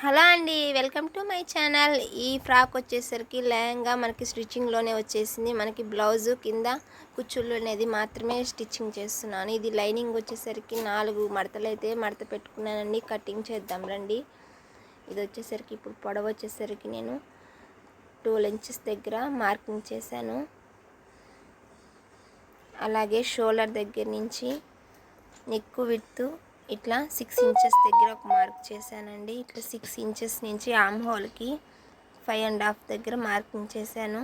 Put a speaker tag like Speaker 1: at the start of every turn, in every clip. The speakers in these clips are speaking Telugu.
Speaker 1: హలో అండి వెల్కమ్ టు మై ఛానల్. ఈ ఫ్రాక్ వచ్చేసరికి లయంగా మనకి స్టిచ్చింగ్లోనే వచ్చేసింది. మనకి బ్లౌజు కింద కుచ్చుళ్ళు అనేది మాత్రమే స్టిచ్చింగ్ చేస్తున్నాను. ఇది లైనింగ్ వచ్చేసరికి నాలుగు మడతలు అయితే మడత పెట్టుకున్నానండి. కటింగ్ చేద్దాం రండి. ఇది వచ్చేసరికి ఇప్పుడు పొడవ వచ్చేసరికి నేను ట్వెల్వ్ ఇంచెస్ దగ్గర మార్కింగ్ చేశాను. అలాగే షోల్డర్ దగ్గర నుంచి నెక్కు విడుతూ ఇట్లా సిక్స్ ఇంచెస్ దగ్గర ఒక మార్క్ చేశానండి. ఇట్లా సిక్స్ ఇంచెస్ నుంచి ఆమ్ హోల్కి ఫైవ్ అండ్ హాఫ్ దగ్గర మార్కింగ్ చేశాను.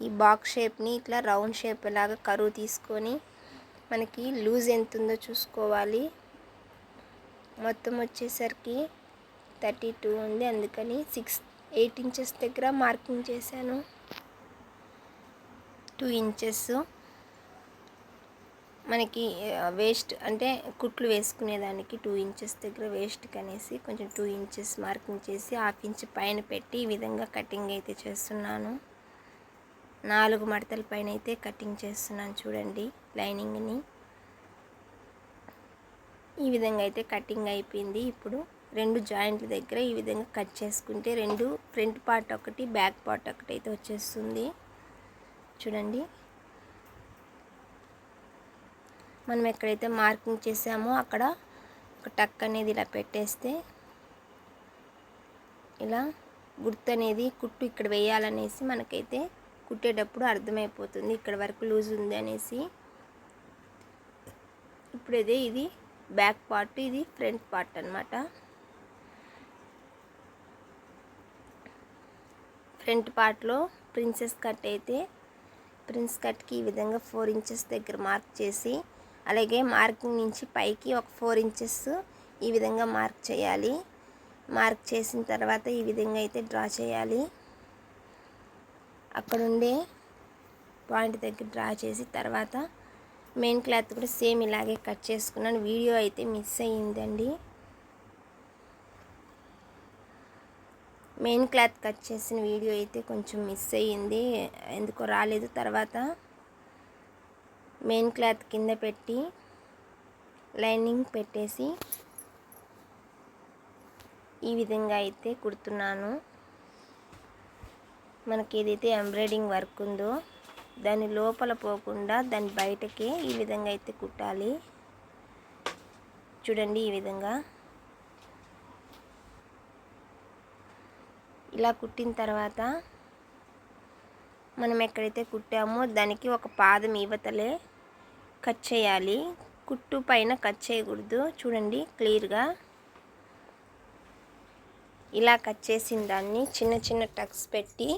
Speaker 1: ఈ బాక్స్ షేప్ని ఇట్లా రౌండ్ షేప్ లాగా కరువు తీసుకొని మనకి లూజ్ ఎంత ఉందో చూసుకోవాలి. మొత్తం వచ్చేసరికి థర్టీ టూ ఉంది. అందుకని సిక్స్ ఎయిట్ ఇంచెస్ దగ్గర మార్కింగ్ చేశాను. టూ ఇంచెస్ మనకి వేస్ట్ అంటే కుట్లు వేసుకునేదానికి టూ ఇంచెస్ దగ్గర వేస్ట్కి అనేసి కొంచెం టూ ఇంచెస్ మార్కింగ్ చేసి హాఫ్ ఇంచ్ పైన పెట్టి ఈ విధంగా కటింగ్ అయితే చేస్తున్నాను. నాలుగు మడతల పైన అయితే కటింగ్ చేస్తున్నాను చూడండి లైనింగ్ని ఈ విధంగా అయితే కటింగ్ అయిపోయింది. ఇప్పుడు రెండు జాయింట్ల దగ్గర ఈ విధంగా కట్ చేసుకుంటే రెండు ఫ్రంట్ పార్ట్ ఒకటి బ్యాక్ పార్ట్ ఒకటి అయితే వచ్చేస్తుంది. చూడండి. మనం ఎక్కడైతే మార్కింగ్ చేసామో అక్కడ ఒక టక్ అనేది ఇలా పెట్టేస్తే ఇలా గుర్తు అనేది కుట్టు ఇక్కడ వేయాలనేసి మనకైతే కుట్టేటప్పుడు అర్థమైపోతుంది. ఇక్కడ వరకు లూజ్ ఉంది అనేసి. ఇప్పుడు ఇదే ఇది బ్యాక్ పార్ట్ ఇది ఫ్రంట్ పార్ట్ అనమాట ఫ్రంట్ పార్ట్లో ప్రిన్సెస్ కట్ అయితే ప్రిన్స్ కట్కి ఈ విధంగా ఫోర్ ఇంచెస్ దగ్గర మార్క్ చేసి అలాగే మార్కింగ్ నుంచి పైకి ఒక ఫోర్ ఇంచెస్ ఈ విధంగా మార్క్ చేయాలి. మార్క్ చేసిన తర్వాత ఈ విధంగా అయితే డ్రా చేయాలి. అక్కడుండే పాయింట్ దగ్గర డ్రా చేసి తర్వాత మెయిన్ క్లాత్ కూడా సేమ్ ఇలాగే కట్ చేసుకున్నాను. వీడియో అయితే మిస్ అయ్యిందండి. మెయిన్ క్లాత్ కట్ చేసిన వీడియో అయితే కొంచెం మిస్ అయ్యింది. ఎందుకో రాలేదు. తర్వాత మెయిన్ క్లాత్ కింద పెట్టి లైనింగ్ పెట్టేసి ఈ విధంగా అయితే కుడుతున్నాను. మనకి ఏదైతే ఎంబ్రాయిడింగ్ వర్క్ ఉందో దాని లోపల పోకుండా దాని బయటకే ఈ విధంగా అయితే కుట్టాలి. చూడండి ఈ విధంగా. ఇలా కుట్టిన తర్వాత మనం ఎక్కడైతే కుట్టామో దానికి ఒక పాదం ఇవతలే కట్ చేయాలి. కుట్టు పైన కట్ చేయకూడదు. చూడండి క్లియర్గా. ఇలా కట్ చేసిన దాన్ని చిన్న చిన్న టక్స్ పెట్టి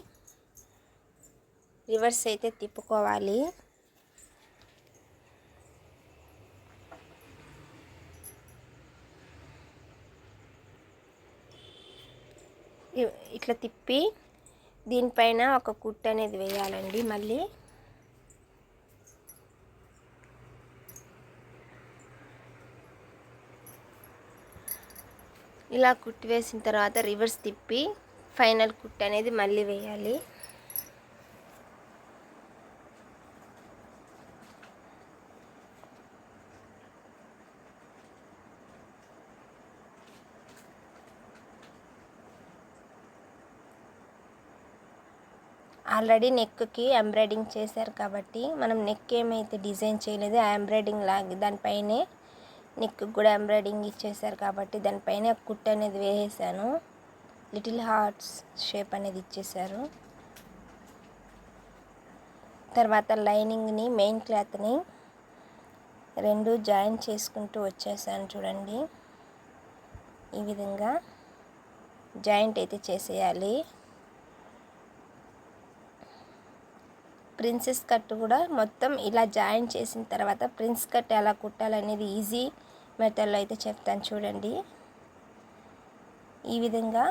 Speaker 1: రివర్స్ అయితే తిప్పుకోవాలి. ఇట్లా తిప్పి దీనిపైన ఒక కుట్టు అనేది వేయాలండి మళ్ళీ. ఇలా కుట్టి వేసిన తర్వాత రివర్స్ తిప్పి ఫైనల్ కుట్టు అనేది మళ్ళీ వేయాలి. ఆల్రెడీ నెక్కి ఎంబ్రాయిడింగ్ చేశారు కాబట్టి మనం నెక్ ఏమైతే డిజైన్ చేయలేదు ఆ ఎంబ్రాయిడింగ్ లాగి దానిపైనే నెక్ కూడా ఎంబ్రాయిడింగ్ ఇచ్చేసారు కాబట్టి దానిపైన కుట్ అనేది వేసేసాను. లిటిల్ హార్ట్స్ షేప్ అనేది ఇచ్చేసారు తర్వాత లైనింగ్ని మెయిన్ క్లాత్ని రెండు జాయిన్ చేసుకుంటూ వచ్చేసాను చూడండి. ఈ విధంగా జాయింట్ అయితే చేసేయాలి. ప్రిన్సెస్ కట్ కూడా మొత్తం ఇలా జాయిన్ చేసిన తర్వాత ప్రిన్స్ కట్ ఎలా కుట్టాలనేది ఈజీ మెథడ్లో అయితే చెప్తాను చూడండి. ఈ విధంగా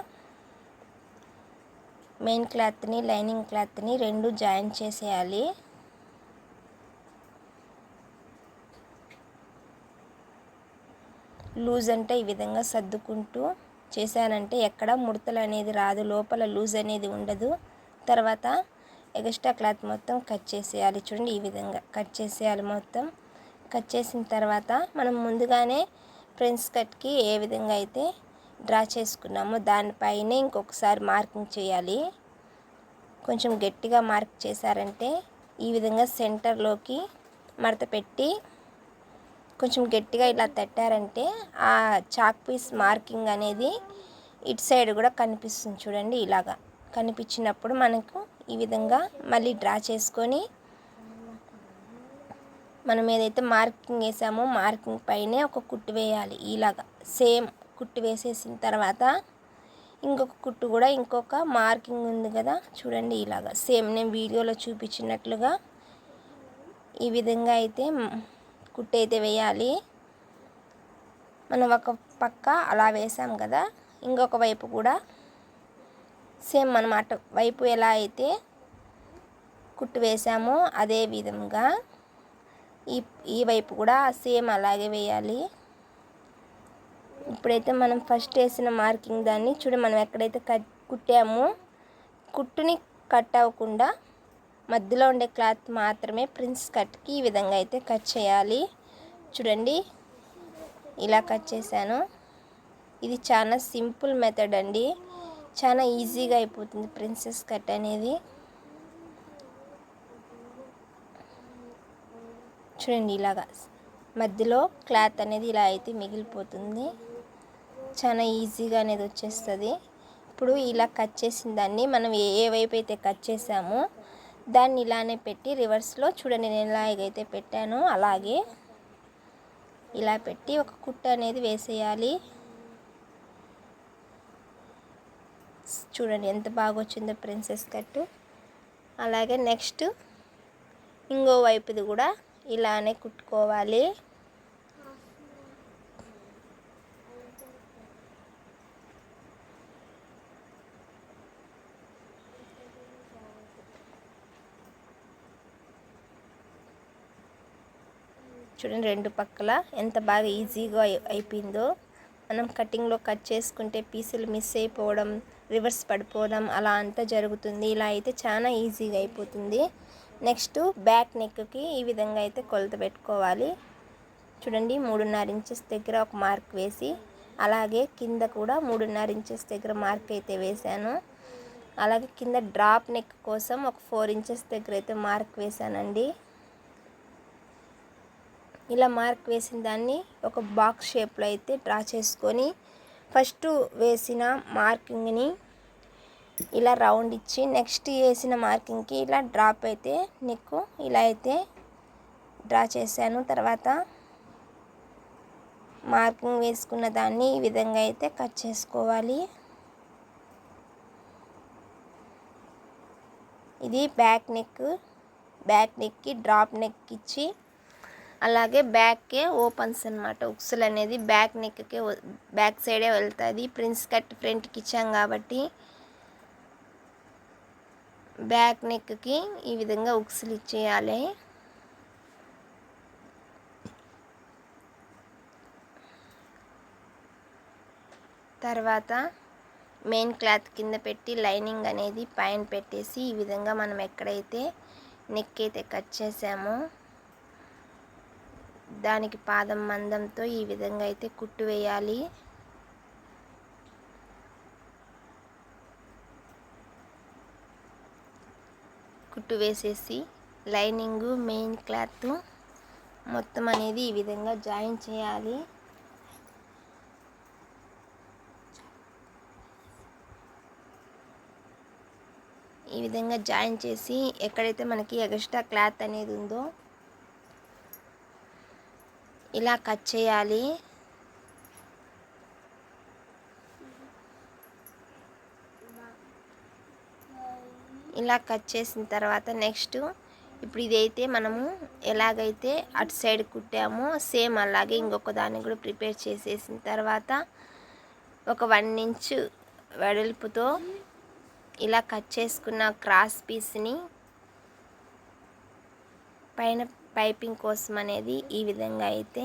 Speaker 1: మెయిన్ క్లాత్ని లైనింగ్ క్లాత్ని రెండు జాయిన్ చేసేయాలి. లూజ్ అంటే ఈ విధంగా సర్దుకుంటూ చేశానంటే ఎక్కడ ముడతలు అనేది రాదు లోపల లూజ్ అనేది ఉండదు. తర్వాత ఎగస్ట్రా క్లాత్ మొత్తం కట్ చేసేయాలి. చూడండి ఈ విధంగా కట్ చేసేయాలి మొత్తం. కట్ చేసిన తర్వాత మనం ముందుగానే ఫ్రెండ్స్ కట్కి ఏ విధంగా అయితే డ్రా చేసుకున్నామో దానిపైనే ఇంకొకసారి మార్కింగ్ చేయాలి. కొంచెం గట్టిగా మార్క్ చేశారంటే ఈ విధంగా సెంటర్లోకి మడత పెట్టి కొంచెం గట్టిగా ఇలా తట్టారంటే ఆ చాక్ పీస్ మార్కింగ్ అనేది ఇటు సైడ్ కూడా కనిపిస్తుంది చూడండి ఇలాగా. కనిపించినప్పుడు మనకు ఈ విధంగా మళ్ళీ డ్రా చేసుకొని మనం ఏదైతే మార్కింగ్ వేసామో మార్కింగ్ పైనే ఒక కుట్టు వేయాలి ఇలాగా. సేమ్ కుట్టు వేసేసిన తర్వాత ఇంకొక కుట్టు కూడా ఇంకొక మార్కింగ్ ఉంది కదా. చూడండి ఇలాగా. సేమ్ నేను వీడియోలో చూపించినట్లుగా ఈ విధంగా అయితే కుట్టు అయితే వేయాలి. మనం ఒక పక్క అలా వేసాం కదా. ఇంకొక వైపు కూడా సేమ్ మనం అటు వైపు ఎలా అయితే కుట్టు వేసామో అదే విధంగా ఈ ఈ వైపు కూడా సేమ్ అలాగే వేయాలి. ఇప్పుడైతే మనం ఫస్ట్ వేసిన మార్కింగ్ దాన్ని చూడ మనం ఎక్కడైతే కట్ కుట్టామో కుట్టుని కట్ అవ్వకుండా మధ్యలో ఉండే క్లాత్ మాత్రమే ప్రిన్స్ కట్కి ఈ విధంగా అయితే కట్ చేయాలి. చూడండి ఇలా కట్ చేశాను. ఇది చాలా సింపుల్ మెథడ్ అండి. చాలా ఈజీగా అయిపోతుంది ప్రిన్సెస్ కట్ అనేది. చూడండి ఇలాగా మధ్యలో క్లాత్ అనేది ఇలా అయితే మిగిలిపోతుంది. చాలా ఈజీగా అనేది వచ్చేస్తుంది. ఇప్పుడు ఇలా కట్ చేసిన దాన్ని మనం ఏ వైపు అయితే కట్ చేసామో దాన్ని ఇలానే పెట్టి రివర్స్లో చూడండి నేను ఎలాగైతే పెట్టానో అలాగే ఇలా పెట్టి ఒక కుట్ట అనేది వేసేయాలి. చూడండి ఎంత బాగా వచ్చిందో ప్రిన్సెస్ కట్టు. అలాగే నెక్స్ట్ ఇంకో వైపుది కూడా ఇలానే కుట్టుకోవాలి. చూడండి రెండు పక్కల ఎంత బాగా ఈజీగా అయిపోయిందో. మనం కటింగ్లో కట్ చేసుకుంటే పీసులు మిస్ అయిపోవడం రివర్స్ పడిపోవడం అలా అంతా జరుగుతుంది. ఇలా అయితే చాలా ఈజీగా అయిపోతుంది. నెక్స్ట్ బ్యాక్ నెక్కి ఈ విధంగా అయితే కొలత పెట్టుకోవాలి. చూడండి మూడున్నర ఇంచెస్ దగ్గర ఒక మార్క్ వేసి అలాగే కింద కూడా మూడున్నర ఇంచెస్ దగ్గర మార్క్ అయితే వేశాను. అలాగే కింద డ్రాప్ నెక్ కోసం ఒక ఫోర్ ఇంచెస్ దగ్గర అయితే మార్క్ వేశానండి. ఇలా మార్క్ వేసిన దాన్ని ఒక బాక్స్ షేప్లో అయితే డ్రా చేసుకొని ఫస్ట్ వేసిన మార్కింగ్ని ఇలా రౌండ్ ఇచ్చి నెక్స్ట్ వేసిన మార్కింగ్కి ఇలా డ్రాప్ అయితే నెక్ ఇలా అయితే డ్రా చేశాను. తర్వాత మార్కింగ్ వేసుకున్న దాన్ని ఈ విధంగా అయితే కట్ చేసుకోవాలి. ఇది బ్యాక్ నెక్ బ్యాక్ నెక్కి డ్రాప్ నెక్ ఇచ్చి అలాగే బ్యాక్కే ఓపెన్స్ అనమాట ఉక్సులు అనేది బ్యాక్ నెక్కే బ్యాక్ సైడే వెళ్తుంది. ప్రిన్స్ కట్ ఫ్రంట్కి ఇచ్చాం కాబట్టి బ్యాక్ నెక్కి ఈ విధంగా ఉక్సులు ఇచ్చేయాలి. తర్వాత మెయిన్ క్లాత్ కింద పెట్టి లైనింగ్ అనేది పైన పెట్టేసి ఈ విధంగా మనం ఎక్కడైతే నెక్ అయితే కట్ చేసామో దానికి పాదం మందంతో ఈ విధంగా అయితే కుట్టు వేయాలి. కుట్టు వేసేసి లైనింగ్ మెయిన్ క్లాత్ మొత్తం అనేది ఈ విధంగా జాయిన్ చేయాలి. ఈ విధంగా జాయిన్ చేసి ఎక్కడైతే మనకి ఎగస్ట్రా క్లాత్ అనేది ఉందో ఇలా కట్ చేయాలి. ఇలా కట్ చేసిన తర్వాత నెక్స్ట్ ఇప్పుడు ఇదైతే మనము ఎలాగైతే అటు సైడ్ కుట్టామో సేమ్ అలాగే ఇంకొక దాన్ని కూడా ప్రిపేర్ చేసేసిన తర్వాత ఒక వన్ ఇంచ్ వెడల్పుతో ఇలా కట్ చేసుకున్న క్రాస్ పీస్ని పైన పైపింగ్ కోసం అనేది ఈ విధంగా అయితే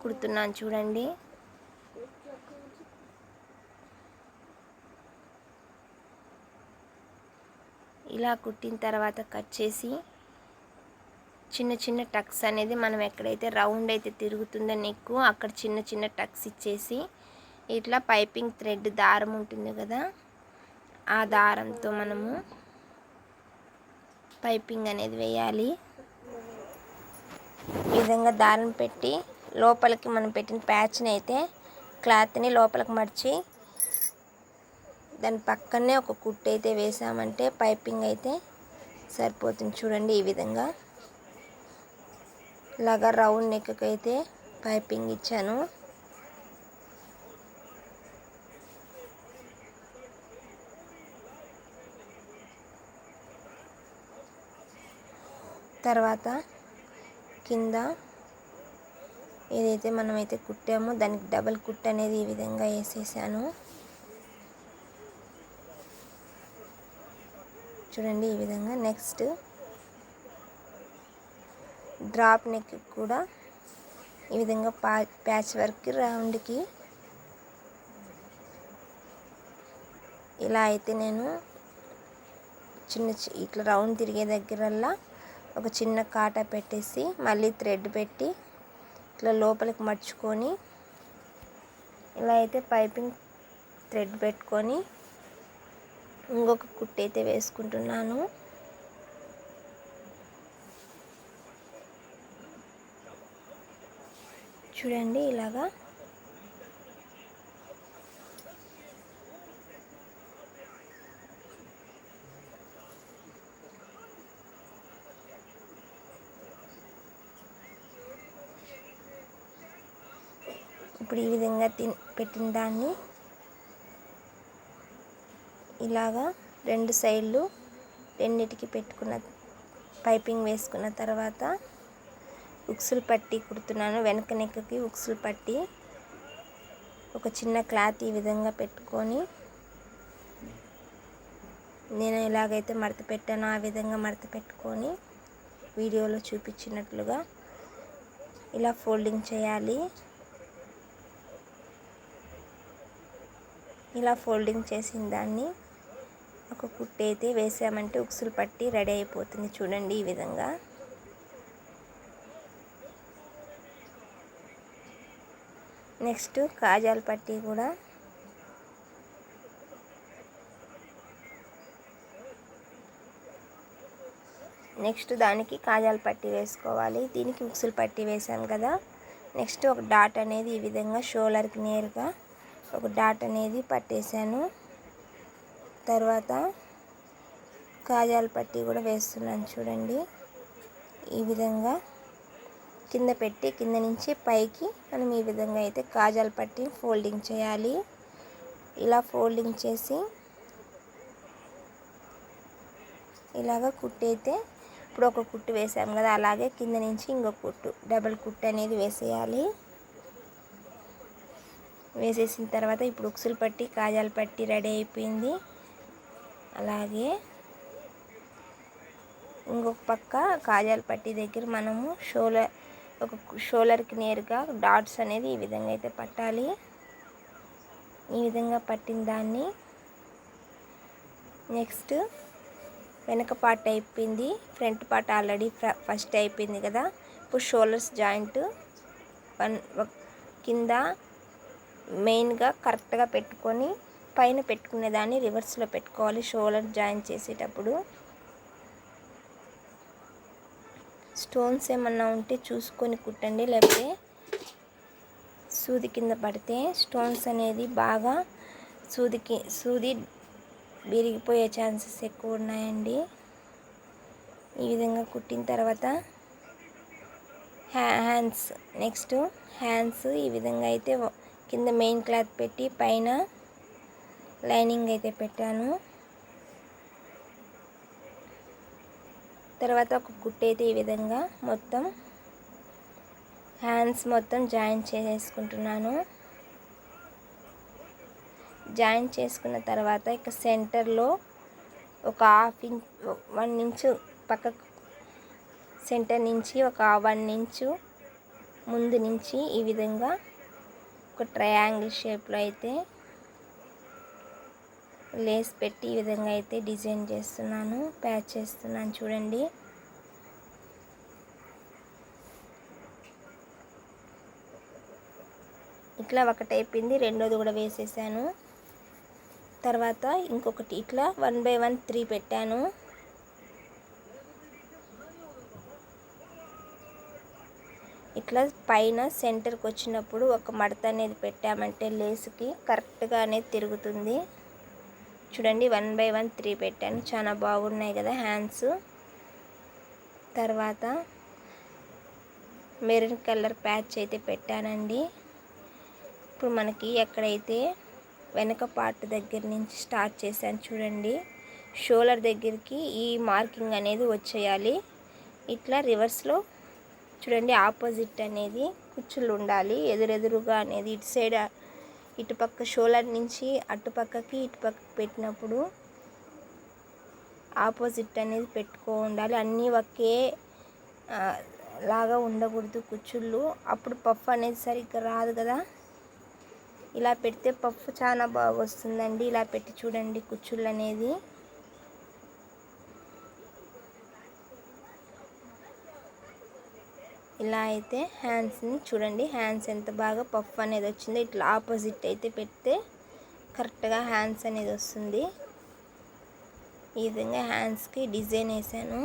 Speaker 1: కుడుతున్నాను చూడండి. ఇలా కుట్టిన తర్వాత కట్ చేసి చిన్న చిన్న టక్స్ అనేది మనం ఎక్కడైతే రౌండ్ అయితే తిరుగుతుందో నెక్కు అక్కడ చిన్న చిన్న టక్స్ ఇచ్చేసి ఇట్లా పైపింగ్ థ్రెడ్ దారం ఉంటుంది కదా ఆ దారంతో మనము పైపింగ్ అనేది వేయాలి. ఈ విధంగా దారం పెట్టి లోపలికి మనం పెట్టిన ప్యాచ్ని అయితే క్లాత్ని లోపలికి మర్చి దాని పక్కనే ఒక కుట్టు అయితే వేసామంటే పైపింగ్ అయితే సరిపోతుంది. చూడండి ఈ విధంగా. ఇలాగా రౌండ్ నెక్కి అయితే పైపింగ్ ఇచ్చాను. తర్వాత కింద ఏదైతే మనమైతే కుట్టామో దానికి డబల్ కుట్ అనేది ఈ విధంగా వేసేసాను. చూడండి ఈ విధంగా. నెక్స్ట్ డ్రాప్ నెక్ కూడా ఈ విధంగా పా ప్యాచ్ వర్క్ రౌండ్కి ఇలా అయితే నేను చిన్న ఇట్లా రౌండ్ తిరిగే దగ్గరల్లా ఒక చిన్న కాటా పెట్టేసి మళ్ళీ థ్రెడ్ పెట్టి ఇట్లా లోపలికి మర్చుకొని ఇలా అయితే పైపింగ్ థ్రెడ్ పెట్టుకొని ఇంకొక కుట్టు అయితే వేసుకుంటున్నాను. చూడండి ఇలాగా. ఇప్పుడు ఈ విధంగా తిన్ పెట్టిన దాన్ని ఇలాగా రెండు సైడ్లు రెండిటికి పెట్టుకున్న పైపింగ్ వేసుకున్న తర్వాత ఉక్సులు పట్టి కుడుతున్నాను. వెనక నెక్కకి ఉక్సులు పట్టి ఒక చిన్న క్లాత్ ఈ విధంగా పెట్టుకొని నేను ఎలాగైతే మడత పెట్టానో ఆ విధంగా మడత పెట్టుకొని వీడియోలో చూపించినట్లుగా ఇలా ఫోల్డింగ్ చేయాలి. ఇలా ఫోల్డింగ్ చేసిన దాన్ని ఒక కుట్టు అయితే వేసామంటే ఉక్సులు పట్టి రెడీ అయిపోతుంది చూడండి ఈ విధంగా. నెక్స్ట్ కాజాల పట్టి కూడా. నెక్స్ట్ దానికి కాజాల పట్టి వేసుకోవాలి. దీనికి ఉక్సులు పట్టి వేసాను కదా. నెక్స్ట్ ఒక డాట్ అనేది ఈ విధంగా షోలర్కి నేరుగా ఒక డాట్ అనేది పట్టేశాను. తర్వాత కాజాల పట్టి కూడా వేస్తున్నాను చూడండి. ఈ విధంగా కింద పెట్టి కింద నుంచి పైకి మనం ఈ విధంగా అయితే కాజాల పట్టి ఫోల్డింగ్ చేయాలి. ఇలా ఫోల్డింగ్ చేసి ఇలాగ కుట్టు అయితే ఇప్పుడు ఒక కుట్టు వేసాం కదా అలాగే కింద నుంచి ఇంకొక కుట్టు డబల్ కుట్టు అనేది వేసేయాలి. వేసేసిన తర్వాత ఇప్పుడు ఉక్సులు పట్టి కాజాలు పట్టి రెడీ అయిపోయింది. అలాగే ఇంకొక పక్క కాజాల పట్టి దగ్గర మనము షోలర్ ఒక షోలర్కి నేరుగా డాట్స్ అనేది ఈ విధంగా అయితే పట్టాలి. ఈ విధంగా పట్టిన దాన్ని నెక్స్ట్ వెనక పార్ట్ అయిపోయింది. ఫ్రంట్ పార్ట్ ఆల్రెడీ ఫస్ట్ అయిపోయింది కదా. ఇప్పుడు షోల్డర్స్ జాయింట్ వన్ కింద మెయిన్గా కరెక్ట్గా పెట్టుకొని పైన పెట్టుకునే దాన్ని రివర్స్లో పెట్టుకోవాలి. షోల్డర్ జాయిన్ చేసేటప్పుడు. స్టోన్స్ ఏమన్నా ఉంటే చూసుకొని కుట్టండి. లేకపోతే సూది కింద పడితే స్టోన్స్ అనేది బాగా సూదికి సూది విరిగిపోయే ఛాన్సెస్ ఎక్కువ ఉన్నాయండి. ఈ విధంగా కుట్టిన తర్వాత హ్యాండ్స్ నెక్స్ట్ హ్యాండ్స్ ఈ విధంగా అయితే కింద మెయిన్ క్లాత్ పెట్టి పైన లైనింగ్ అయితే పెట్టాను. తర్వాత ఒక కుట్టు అయితే ఈ విధంగా మొత్తం హ్యాండ్స్ మొత్తం జాయిన్ చేసేసుకుంటున్నాను. జాయిన్ చేసుకున్న తర్వాత ఇక సెంటర్లో ఒక హాఫ్ ఇంచ్ వన్ ఇంచు పక్కకు సెంటర్ నుంచి ఒక వన్ ఇంచు ముందు నుంచి ఈ విధంగా ఒక ట్రయాంగిల్ షేప్లో అయితే లేస్ పెట్టి ఈ విధంగా అయితే డిజైన్ చేస్తున్నాను ప్యాచ్ చేస్తున్నాను చూడండి. ఇట్లా ఒకటి అయిపోయింది రెండోది కూడా వేసేసాను. తర్వాత ఇంకొకటి ఇట్లా వన్ బై వన్ త్రీ పెట్టాను. ఇట్లా పైన సెంటర్కి వచ్చినప్పుడు ఒక మడత అనేది పెట్టామంటే లేస్కి కరెక్ట్గా అనేది తిరుగుతుంది. చూడండి వన్ బై వన్ త్రీ పెట్టాను. చాలా బాగున్నాయి కదా హ్యాండ్స్ తర్వాత మెరూన్ కలర్ ప్యాచ్ అయితే పెట్టానండి. ఇప్పుడు మనకి ఎక్కడైతే వెనక పార్ట్ దగ్గర నుంచి స్టార్ట్ చేశాను చూడండి. షోలర్ దగ్గరికి ఈ మార్కింగ్ అనేది వచ్చేయాలి. ఇట్లా రివర్స్లో చూడండి ఆపోజిట్ అనేది కుచ్చులు ఉండాలి. ఎదురెదురుగా అనేది ఇటు సైడ్ ఇటుపక్క షోలర్ నుంచి అటుపక్కకి ఇటుపక్కకి పెట్టినప్పుడు ఆపోజిట్ అనేది పెట్టుకో ఉండాలి. అన్నీ ఒకే లాగా ఉండకూడదు కుచ్చుళ్ళు. అప్పుడు పఫ్ అనేది సరిగ్గా రాదు కదా. ఇలా పెడితే పఫ్ చాలా బాగా వస్తుందండి ఇలా పెట్టి చూడండి కుచ్చుళ్ళు అనేది. ఇలా అయితే హ్యాండ్స్ని చూడండి. హ్యాండ్స్ ఎంత బాగా పఫ్ అనేది వచ్చిందో ఇట్లా ఆపోజిట్ అయితే పెడితే కరెక్ట్గా హ్యాండ్స్ అనేది వస్తుంది. ఈ విధంగా హ్యాండ్స్కి డిజైన్ వేసాను.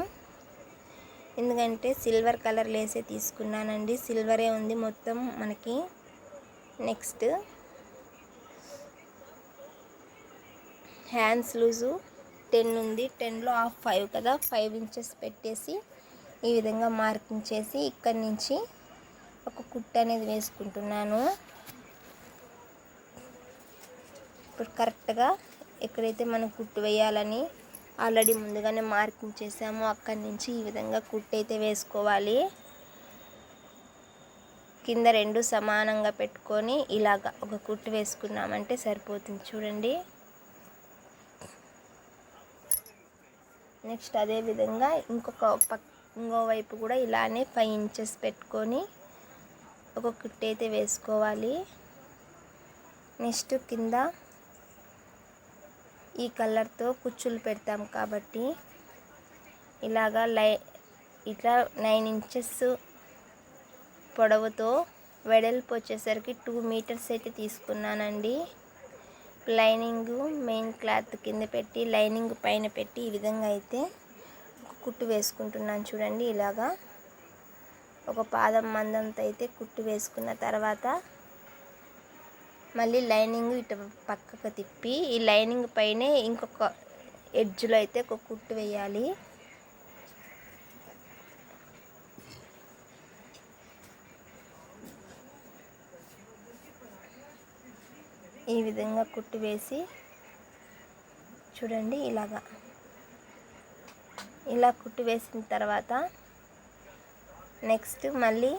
Speaker 1: ఎందుకంటే సిల్వర్ కలర్ లేసే తీసుకున్నానండి. సిల్వరే ఉంది మొత్తం మనకి. నెక్స్ట్ హ్యాండ్స్ లూజు టెన్ ఉంది. టెన్లో హాఫ్ ఫైవ్ కదా. ఫైవ్ ఇంచెస్ పెట్టేసి ఈ విధంగా మార్కింగ్ చేసి ఇక్కడి నుంచి ఒక కుట్టు అనేది వేసుకుంటున్నాను. ఇప్పుడు కరెక్ట్గా ఎక్కడైతే మనం కుట్టు వేయాలని ఆల్రెడీ ముందుగానే మార్కింగ్ చేసామో అక్కడి నుంచి ఈ విధంగా కుట్టు అయితే వేసుకోవాలి. కింద రెండు సమానంగా పెట్టుకొని ఇలాగా ఒక కుట్టు వేసుకున్నామంటే సరిపోతుంది చూడండి. నెక్స్ట్ అదే విధంగా ఇంకొక పక్క ఇంకోవైపు కూడా ఇలానే ఫైవ్ ఇంచెస్ పెట్టుకొని ఒక కుట్టు అయితే వేసుకోవాలి. నెక్స్ట్ కింద ఈ కలర్తో కుచ్చులు పెడతాం కాబట్టి ఇలాగా లై ఇట్లా నైన్ ఇంచెస్ పొడవుతో వెడల్పు వచ్చేసరికి టూ మీటర్స్ అయితే తీసుకున్నానండి. లైనింగ్ మెయిన్ క్లాత్ కింద పెట్టి లైనింగ్ పైన పెట్టి ఈ విధంగా అయితే కుట్టు వేసుకుంటున్నాను చూడండి ఇలాగా. ఒక పాదం మందంత అయితే కుట్టు వేసుకున్న తర్వాత మళ్ళీ లైనింగ్ ఇటు పక్కకు తిప్పి ఈ లైనింగ్ పైనే ఇంకొక ఎడ్జ్లో అయితే ఒక కుట్టు వేయాలి. ఈ విధంగా కుట్టు వేసి చూడండి ఇలాగా. ఇలా కుట్టు వేసిన తర్వాత నెక్స్ట్ మళ్ళీ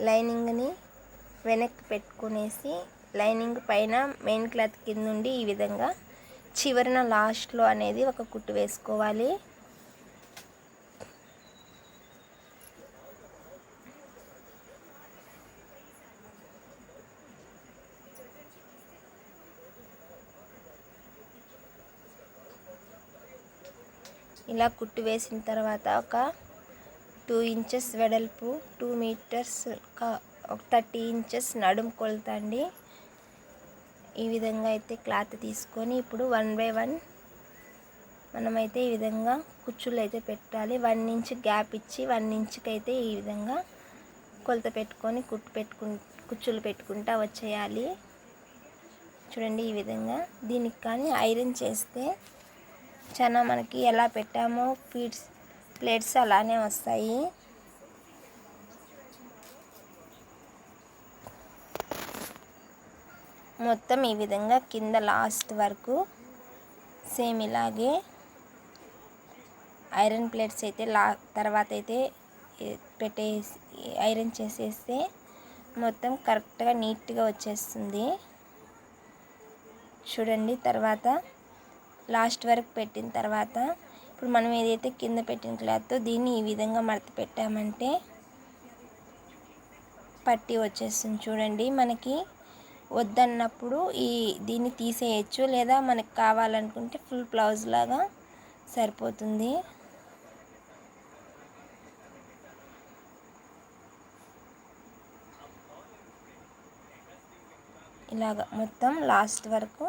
Speaker 1: లైనింగ్ని వెనక్కి పెట్టుకునేసి లైనింగ్ పైన మెయిన్ క్లాత్ కింద నుండి ఈ విధంగా చివరిన లాస్ట్లో అనేది ఒక కుట్టు వేసుకోవాలి. ఇలా కుట్టు వేసిన తర్వాత ఒక టూ ఇంచెస్ వెడల్పు టూ మీటర్స్ ఒక థర్టీ ఇంచెస్ నడుము కొలుతండి. ఈ విధంగా అయితే క్లాత్ తీసుకొని ఇప్పుడు వన్ బై వన్ మనమైతే ఈ విధంగా కుచ్చులు అయితే పెట్టాలి. వన్ ఇంచ్ గ్యాప్ ఇచ్చి వన్ ఇంచ్కి అయితే ఈ విధంగా కొలత పెట్టుకొని కుట్టు పెట్టుకు కుచ్చులు పెట్టుకుంటా వచ్చేయాలి. చూడండి ఈ విధంగా. దీనికి కానీ ఐరన్ చేస్తే చాలా మనకి ఎలా పెట్టామో ఫీడ్స్ ప్లేట్స్ అలానే వస్తాయి. మొత్తం ఈ విధంగా కింద లాస్ట్ వరకు సేమ్ ఇలాగే ఐరన్ ప్లేట్స్ అయితే లా తర్వాత అయితే పెట్టేసి ఐరన్ చేసేస్తే మొత్తం కరెక్ట్గా నీట్గా వచ్చేస్తుంది. చూడండి తర్వాత లాస్ట్ వరకు పెట్టిన తర్వాత ఇప్పుడు మనం ఏదైతే కింద పెట్టిన క్లాత్ దీన్ని ఈ విధంగా మడత పెట్టామంటే పట్టి వచ్చేస్తుంది చూడండి. మనకి వద్దన్నప్పుడు ఈ దీన్ని తీసేయచ్చు లేదా మనకు కావాలనుకుంటే ఫుల్ బ్లౌజ్ లాగా సరిపోతుంది. ఇలాగ మొత్తం లాస్ట్ వరకు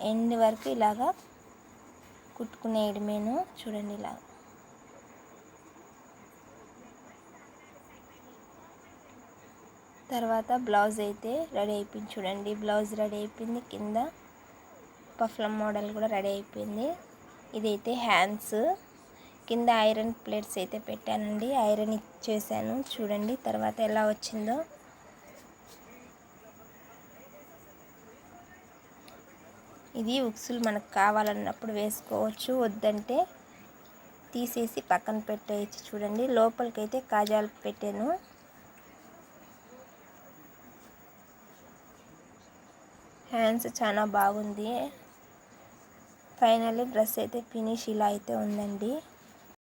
Speaker 1: ఎండ్ వరకు ఇలాగా కుట్టుకునేయడమేను చూడండి ఇలా. తర్వాత బ్లౌజ్ అయితే రెడీ అయిపోయింది చూడండి. బ్లౌజ్ రెడీ అయిపోయింది. కింద పఫ్లం మోడల్ కూడా రెడీ అయిపోయింది. ఇదైతే హ్యాండ్స్. కింద ఐరన్ ప్లేట్స్ అయితే పెట్టానండి. ఐరన్ ఇచ్చేసాను చూడండి. తర్వాత ఎలా వచ్చిందో. ఇది ఉక్సులు మనకు కావాలన్నప్పుడు వేసుకోవచ్చు. వద్దంటే తీసేసి పక్కన పెట్టేయచ్చు. చూడండి లోపలికైతే కాజాలు పెట్టాను. హ్యాండ్స్ చాలా బాగుంది. ఫైనల్లీ డ్రెస్ అయితే ఫినిష్ ఇలా అయితే ఉందండి.